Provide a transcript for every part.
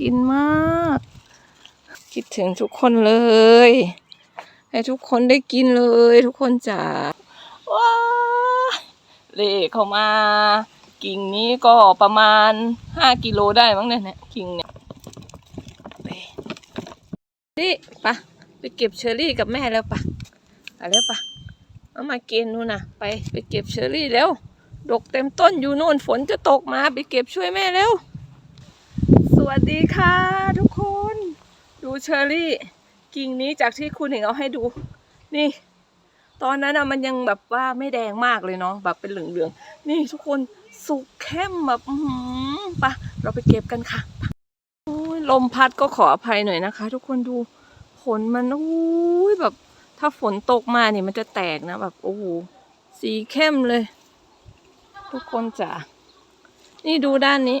กินมาก คิดถึงทุกคนเลย ให้ทุกคนได้กินเลยทุกคนจ๋าว้าเล่เข้ามา กิ่งนี้ก็ประมาณห้ากิโลได้มั้งเนี่ยเนี่ยกิ่งเนี่ยนี่ปะไปเก็บเชอรี่กับแม่แล้วปะไปแล้วปะเอามาเกณฑ์นู่นนะไปไปเก็บเชอรี่แล้ว ดกเต็มต้นอยู่โน่นฝนจะตกมาไปเก็บช่วยแม่แล้ว วัสดีค่ะ ทุกคน ดูเชอรี่ กิ่งนี้จากที่คุณเห็นเอาให้ดู นี่ ตอนนั้นอะมันยังแบบว่าไม่แดงมากเลยเนาะแบบเป็นเหลืองๆนี่ทุกคนสุกเข้มแบบอือหือไปะเราไปเก็บกันค่ะโอ้ยลมพัดก็ขออภัยหน่อยนะคะ ทุกคนดูฝนมันอุ้ยแบบ ถ้าฝนตกมาเนี่ยมันจะแตกนะแบบโอ้โหสีเข้มเลย ทุกคนจ๋านี่ดูด้านนี้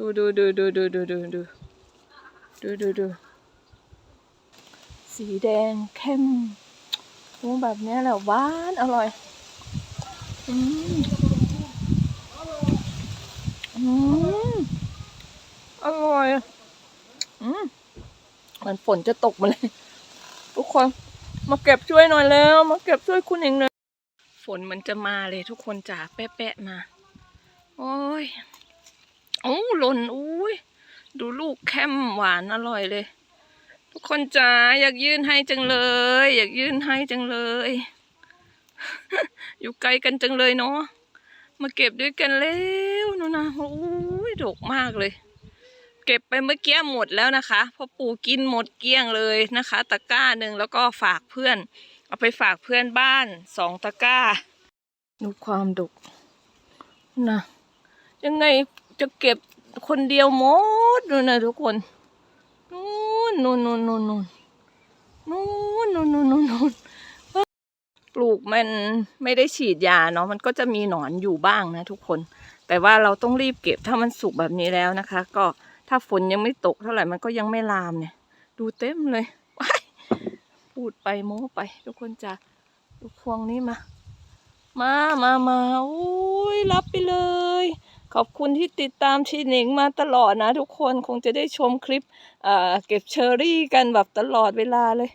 ดูดูดูดูดูดูดูดูดูดูดูสีแดงเข้มโอ้แบบเนี้ยแหละหวานอร่อย อืมอืมอร่อย อืมมือนฝนจะตกมาเลย ทุกคน มาเก็บช่วยหน่อยแล้ว มาเก็บช่วยคุณเองเลยฝนมันจะมาเลยทุกคนจ๋าแปะๆมา โอ้ย อ้หล่นอุ้ยดูลูกแคมหวานอร่อยเลย ทุกคนจ๋าอยากยื่นให้จังเลย อยากยื่นให้จังเลย อยู่ไกลกันจังเลยเนาะมาเก็บด้วยกันแล้วนู่นนะโอ้ยดกมากเลย เก็บไปเมื่อกี้หมดแล้วนะคะเพราะปู่กินหมดเกลี้ยงเลยนะคะ ตะกร้าหนึ่งแล้วก็ฝากเพื่อน เอาไปฝากเพื่อนบ้านสองตะกร้าดูความดกนะยังไง จะเก็บคนเดียวหมดนู่นนะทุกคนนู่นนู่นนู่นนู่นนู่นนู่นนู่นนู่นนู่นนปลูกมันไม่ได้ฉีดยาเนาะมันก็จะมีหนอนอยู่บ้างนะทุกคน แต่ว่าเราต้องรีบเก็บถ้ามันสุกแบบนี้แล้วนะคะ ก็ถ้าฝนยังไม่ตกเท่าไหร่มันก็ยังไม่ลามเนี่ย ดูเต็มเลยว้ายพูดไปโม้ไป ทุกคนจะดูพวงนี้มา มามามาอุ้ยรับไปเลย ขอบคุณที่ติดตามชีหนิงมาตลอดนะทุกคนคงจะได้ชมคลิปเก็บเชอรี่กันแบบตลอดเวลาเลย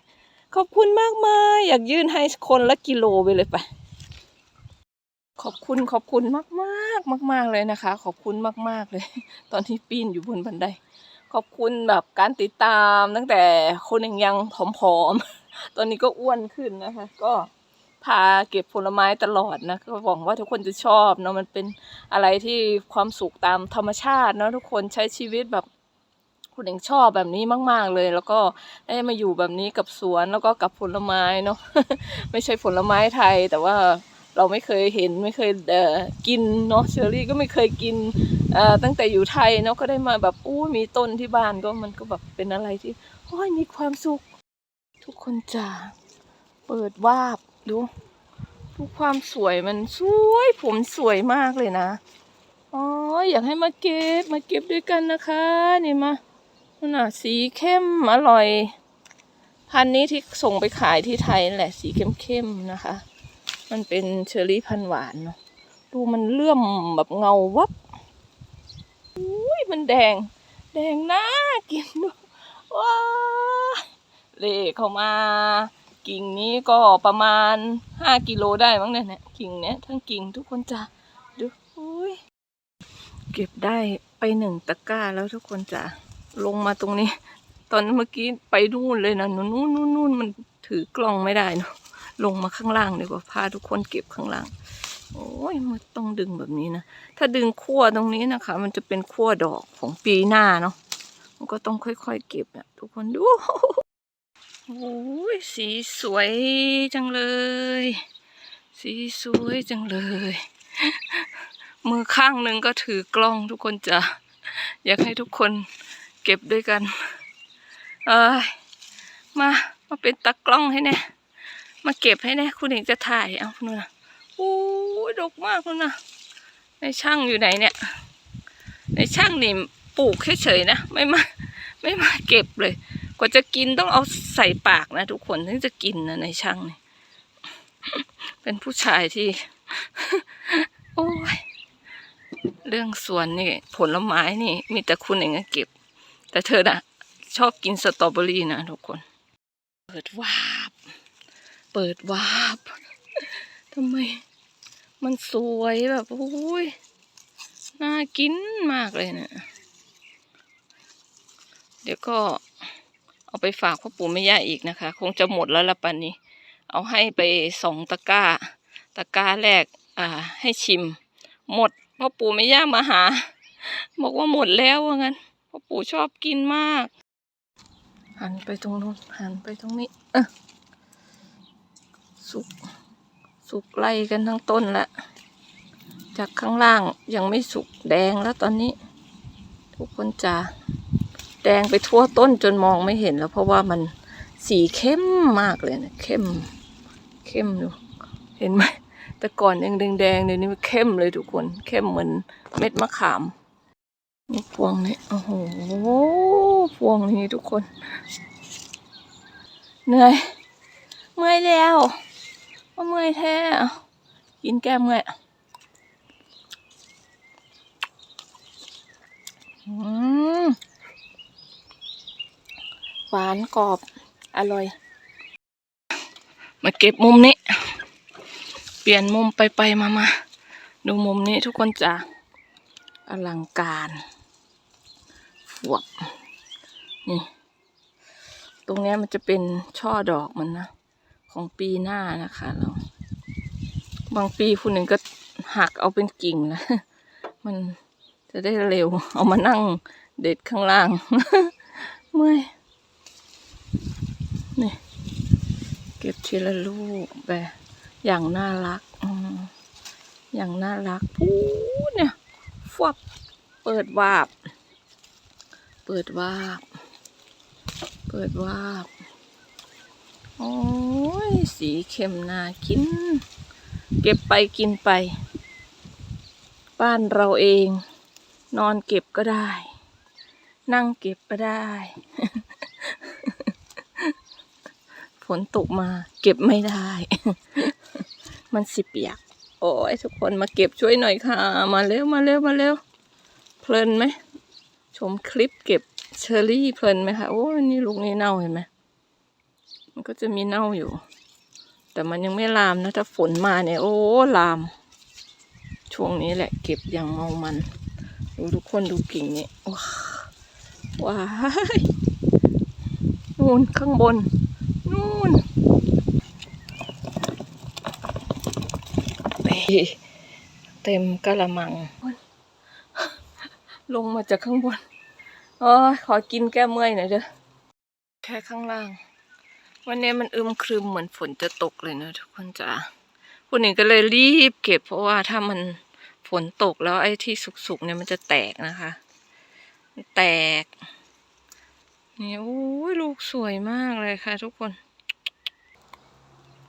ขอบคุณมากมายอยากยื่นให้คนละกิโลไปเลยไปขอบคุณขอบคุณมากมากมากมากเลยนะคะ ขอบคุณมากมากเลย ตอนที่ปีนอยู่บนบันได ขอบคุณแบบการติดตามตั้งแต่คนยังยังผอมๆตอนนี้ก็อ้วนขึ้นนะคะ ก็ พาเก็บผลไม้ตลอดนะก็หวังว่าทุกคนจะชอบเนาะมันเป็นอะไรที่ความสุขตามธรรมชาติเนาะทุกคนใช้ชีวิตแบบคุณเองชอบแบบนี้มาก ๆ เลย แล้วก็ได้มาอยู่แบบนี้กับสวนแล้วก็กับผลไม้เนาะไม่ใช่ผลไม้ไทย แต่ว่าเราไม่เคยเห็นไม่เคยเอ่อกินเนาะเชอรี่ก็ไม่เคยกินเอ่อตั้งแต่อยู่ไทยเนาะก็ได้มาแบบอู้มีต้นที่บ้านก็มันก็แบบเป็นอะไรที่โอ้ยมีความสุข ทุกคนจ้าเปิดวาบ ดูดูความสวยมันสวยผมสวยมากเลยนะอ๋ออยากให้มาเก็บมาเก็บด้วยกันนะคะนี่มานั่นะสีเข้มอร่อย พันนี้ที่ส่งไปขายที่ไทยแหละสีเข้มๆนะคะ มันเป็นเชอรี่พันหวานเนาะดูมันเลื่อมแบบเงาวับอุ้ยมันแดง แดงน่ากินด้วยว้าเล่เข้ามา กิ่งนี้ก็ประมาณห้ากิโลได้มั้งเนี่ยนี่ยกิ่งเนี้ยทั้งกิ่งทุกคนจะดูอุ้ยเก็บได้ไปหนึ่งตะกร้าแล้วทุกคนจะลงมาตรงนี้ ตอนเมื่อกี้ไปนู่นเลยนะนู่นนู่นนู่นนู่นมันถือกล้องไม่ได้เนาะลงมาข้างล่างดีกว่าพาทุกคนเก็บข้างล่าง โอ้ยมันต้องดึงแบบนี้นะถ้าดึงขั้วตรงนี้นะคะ มันจะเป็นขั้วดอกของปีหน้าเนาะมันก็ต้องค่อยๆเก็บนะทุกคนดู โอ้ยสีสวยจังเลย สีสวยจังเลย มือข้างหนึ่งก็ถือกล้องทุกคนจะอยากให้ทุกคนเก็บด้วยกัน เอ้ยมา มาเป็นตากล้องให้แน่มาเก็บให้แน่คุณเองจะถ่ายเอานู่นนะโอ้ยดกมากเลยนะในช่างอยู่ไหนเนี่ย ในช่างนี่ปลูกเฉยๆนะ ไม่มา ไม่มาเก็บเลย กว่าจะกินต้องเอาใส่ปากนะทุกคนถึงจะกินนะในช่างนี่เป็นผู้ชายที่ โอ้ยเรื่องสวนนี่ ผลไม้นี่ มีแต่คุณเองเก็บ แต่เธอน่ะ ชอบกินสตรอเบอรี่นะทุกคน เปิดวาบ เปิดวาบทำไม มันสวยแบบโอ้ยน่ากินมากเลยเนะี่ยเดี๋ยวก็ เอาไปฝากพ่อปู่แม่ย่าอีกนะคะ คงจะหมดแล้วละปันนี้ เอาให้ไปสองตะกร้า ตะกร้าแรกอ่า ให้ชิม หมดพ่อปู่แม่ย่ามาหา บอกว่าหมดแล้วว่างั้นพ่อปู่ชอบกินมาก หันไปตรงนู้นหันไปตรงนี้เออสุกสุกไล่กันทั้งต้นละจากข้างล่างยังไม่สุกแดงแล้วตอนนี้ ทุกคนจะ แดงไปทั่วต้นจนมองไม่เห็นแล้ว เพราะว่ามันสีเข้มมากเลยนะเข้ม เข้มดูเห็นไหมแต่ก่อนยังแดงๆเดี๋ยวนี้มันเข้มเลยทุกคน เข้มเหมือนเม็ดมะขามนี่พวงนี้โอ้โหพวงนี้ทุกคนเหนื่อยเมื่อยแล้วเมื่อยแท้กินแก้มเมื่อยอืม หวานกรอบ อร่อย มาเก็บมุมนี้ เปลี่ยนมุมไปไปมามาดูมุมนี้ทุกคนจะอลังการฟวบนี่ ตรงนี้มันจะเป็นช่อดอกมันนะ ของปีหน้านะคะเรา บางปีคุณหนึ่งก็หักเอาเป็นกิ่งนะมันจะได้เร็ว เอามานั่งเด็ดข้างล่าง เมื่อย นี่เก็บทีละลูกแบบอย่างน่ารักออย่างน่ารักพูเนี่ยฟวบเปิดวาบ เปิดวาบ เปิดวาบ โอ้ย สีเข้มน่ากิน เก็บไปกินไป บ้านเราเอง นอนเก็บก็ได้ นั่งเก็บก็ได้ ฝนตกมา เก็บไม่ได้ มันสิเปียก โอ้ยทุกคนมาเก็บช่วยหน่อยค่ะ มาเร็วมาเร็วมาเร็ว เพลินไหม ชมคลิปเก็บเชอร์รี่เพลินไหมคะ โอ้ยนี่ลูกนี้เน่าเห็นไหม มันก็จะมีเน่าอยู่ แต่มันยังไม่ลามนะ ถ้าฝนมาเนี่ย โอ้ลาม ช่วงนี้แหละ เก็บอย่างเมามัน ดูทุกคนดูกิ่งนี้ว้าว้ายนู่นข้างบน นู่นนี่เต็มกะละมัง ลงมาจากข้างบนอ๋อขอกินแก้เมื่อยหน่อยเด้อแค่ข้างล่าง วันนี้มันอึมครึมเหมือนฝนจะตกเลยนะทุกคนจ๋าคุณหญิงก็เลยรีบเก็บเพราะว่าถ้ามันฝนตกแล้วไอ้ที่สุกๆเนี่ยมันจะแตกนะคะ แตก นี่โอ้ยลูกสวยมากเลยค่ะทุกคน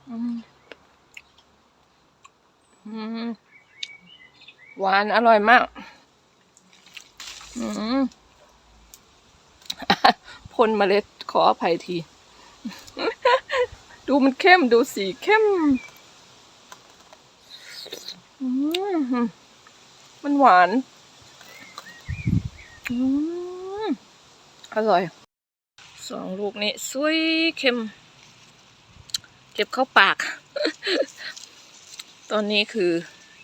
อืมอืมหวานอร่อยมากอืมพ่นเมล็ดขออภัยที ดูมันเข้มดูสีเข้มอืมมันหวานอืมอร่อย สองลูกนี้สวยเข้มเก็บเข้าปาก ตอนนี้คือ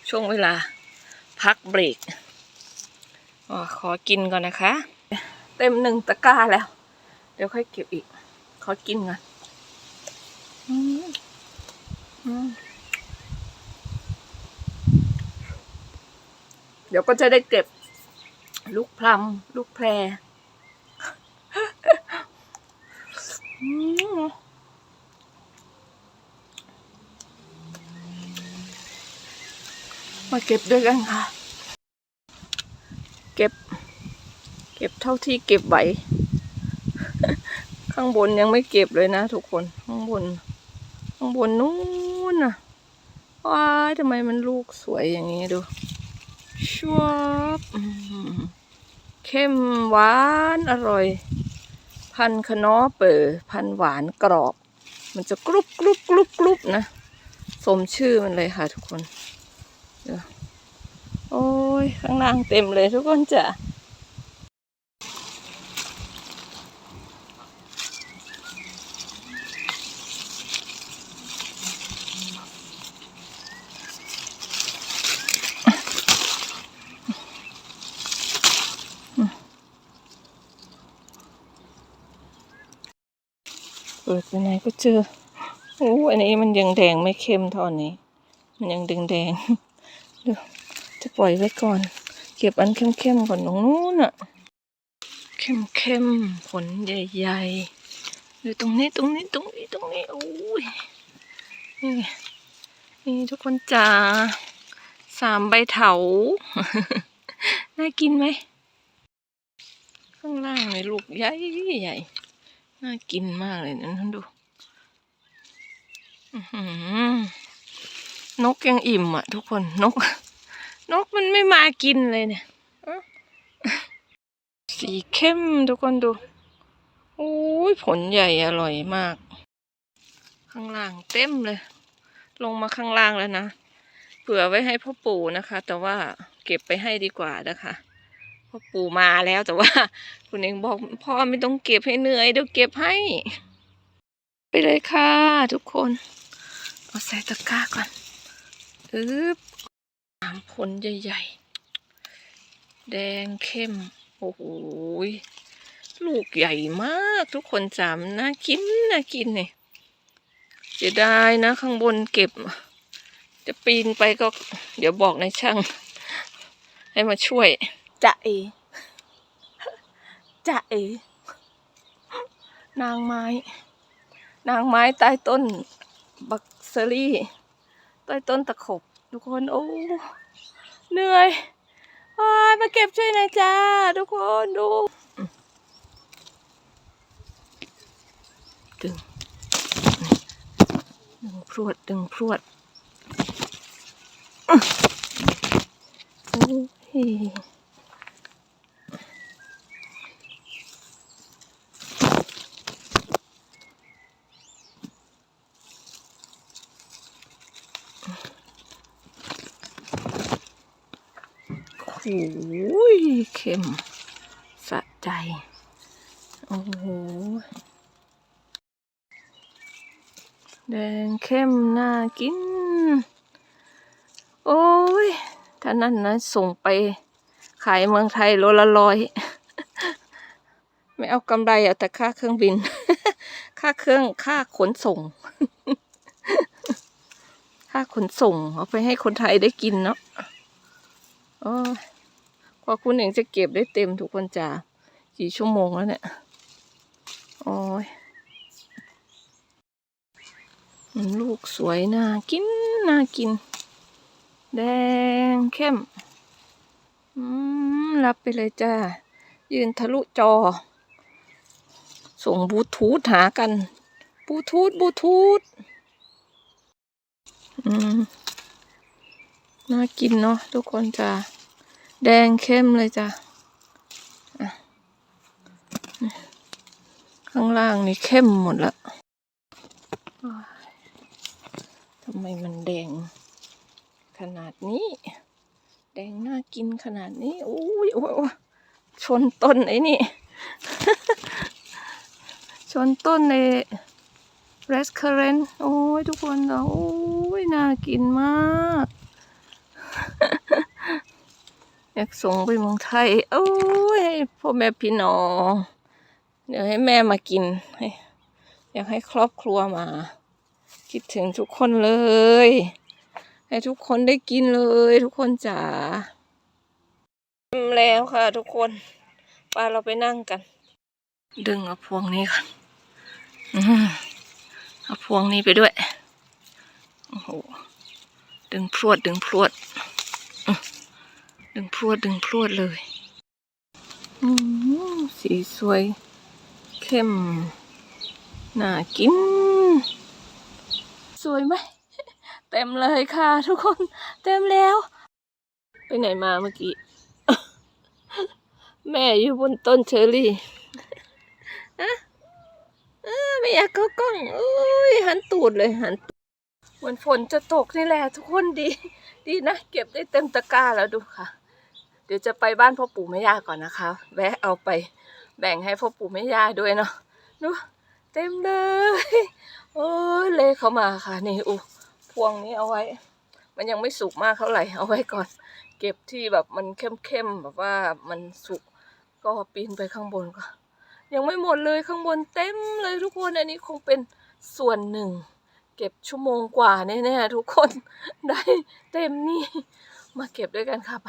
ช่วงเวลาพักเบรกอขอกินก่อนนะคะ เต็มหนึ่งตะกร้าแล้ว เดี๋ยวค่อยเก็บอีก ขอกินก่อนอืเดี๋ยวก็จะได้เก็บ ลูกพลัมลูกแพรอื มาเก็บด้วยกันค่ะ เก็บ เก็บเท่าที่เก็บไหว ข้างบนยังไม่เก็บเลยนะทุกคน ข้างบน ข้างบนนู้นน่ะ ว้ายทำไมมันลูกสวยอย่างนี้ดูชัวบเข้มหวานอร่อย พันคะน้อเปิดพันหวานกรอบ มันจะกรุบกรุบกรุบกรุบนะ สมชื่อมันเลยค่ะทุกคนโอ้ยข้างล่างเต็มเลยทุกคนจ้ะ เปิดไปไหนก็เจอโอ้อันนี้มันยังแดงไม่เข้มเท่านี้ มันยังแดงแดงเดี๋ยวจะปล่อยไว้ก่อน เก็บอันเข้มๆก่อนตรงนู้นอะเข้มๆผลใหญ่ๆอยู่ตรงนี้ตรงนี้ตรงนี้ตรงนี้โอ้ยนี่นี่ทุกคนจ๋าสามใบเถา น่ากินไหม ข้างล่างในลูกใหญ่ใหญ่ น่ากินมากเลยนะท่านดูนกยังอิ่มอะ ทุกคนนก นกมันไม่มากินเลยเนี่ยสีเข้มทุกคนดูโอ้ยผลใหญ่อร่อยมาก ข้างล่างเต็มเลย ลงมาข้างล่างแล้วนะเผื่อไว้ให้พ่อปู่นะคะ แต่ว่าเก็บไปให้ดีกว่านะคะ พ่อปู่มาแล้วแต่ว่า คุณเองบอกพ่อไม่ต้องเก็บให้เหนื่อยเดี๋ยวเก็บให้ ไปเลยค่ะ ทุกคน เอาใส่ตะกร้าก่อนอึ๊บสามผลใหญ่ๆ แดงเข้ม โอ้โหลูกใหญ่มากทุกคนจำน่ากินน่ากินเนี่ยเสียดายนะข้างบนเก็บ จะปีนไปก็ เดี๋ยวบอกในายช่าง ให้มาช่วย จะเอจะเอนางไม้ นางไม้ใต้ต้น บักเซอรี่ใต้ต้นตะขบ ทุกคนโอ้เหนื่อยว้ามาเก็บช่วยหน่อยจ้า ทุกคนดูดึงดึงพรวดดึงพรวดอือโอ้ย อ้ยเค็มสะใจ โอ้โห แดงเข้มน่ากิน โอ้ย ถ้านั่นนะส่งไปขายเมืองไทยโลละร้อย ไม่เอากำไรเอาแต่ค่าเครื่องบิน ค่าเครื่องค่าขนส่ง ค่าขนส่ง เอาไปให้คนไทยได้กินเนาะโอ้ย พอคุณเองจะเก็บได้เต็มทุกคนจ้ากี่ชั่วโมงแล้วเนี่ย โอ้ยลูกสวยน่ากินน่ากิน แดงเข้ม อืม รับไปเลยจ้า ยืนทะลุจอ ส่งบลูทูธหากันบลูทูธบลูทูธอืม น่ากินเนาะทุกคนจ้า แดงเข้มเลยจ้ะข้างล่างนี่เข้มหมดละทำไมมันแดง ขนาดนี้ แดงน่ากินขนาดนี้โอ้ยโอ้ยโอ้ชนต้นไอ้นี่ ชนต้นในเรสเคอร์เรนโอ้ยทุกคนเรอโอ้ยน่ากินมาก อยากส่งไปเมืองไทย โอ้ยพ่อแม่พี่น้อง เดี๋ยวให้แม่มากินอยากให้ครอบครัวมา คิดถึงทุกคนเลย ให้ทุกคนได้กินเลย ทุกคนจ๋าแล้วค่ะทุกคนไปเราไปนั่งกัน ดึงเอาพวงนี้ก่อนอืมเอาพวงนี้ไปด้วย โอ้โห ดึงพรวดดึงพรวด ดึงพรวดดึงพรวดเลยสีสวย เข้ม น่ากิน สวยไหม เต็มเลยค่ะทุกคน เต็มแล้ว ไปไหนมาเมื่อกี้ แม่อยู่บนต้นเชอรี่อะไม่อยากเข้ากล้องอุ้ยหันตูดเลยหันเหมือนฝนจะตกนี่แหละทุกคนดี ดีนะ เก็บได้เต็มตะกร้าแล้วดูค่ะ ดี๋ยวจะไปบ้านพ่อปู่แม่ย่าก่อนนะคะ แวะเอาไปแบ่งให้พ่อปู่แม่ย่าด้วยเนาะดูเต็มเลยโอ้เลขเข้ามาค่ะนี่อูพวงนี้เอาไว้ มันยังไม่สุกมากเท่าไหร่เอาไว้ก่อน เก็บที่แบบมันเข้มๆแบบว่ามันสุกก็ปีนไปข้างบนก็ยังไม่หมดเลยข้างบนเต็มเลยทุกคนอันนี้คงเป็นส่วนหนึ่ง เก็บชั่วโมงกว่าแน่ๆทุกคนได้เต็มนี่ มาเก็บด้วยกันครับ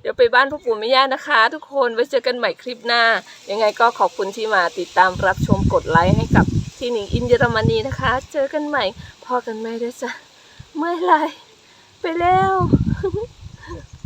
เดี๋ยวไปบ้านพ่อปู่แม่ย่านะคะ ทุกคนไว้เจอกันใหม่คลิปหน้า ยังไงก็ขอบคุณที่มาติดตามรับชมกดไลค์ให้กับที่หนิงอินเยอรมนีนะคะ เจอกันใหม่พอกันไหมเด้อจ้ะเมื่อไรไปแล้ว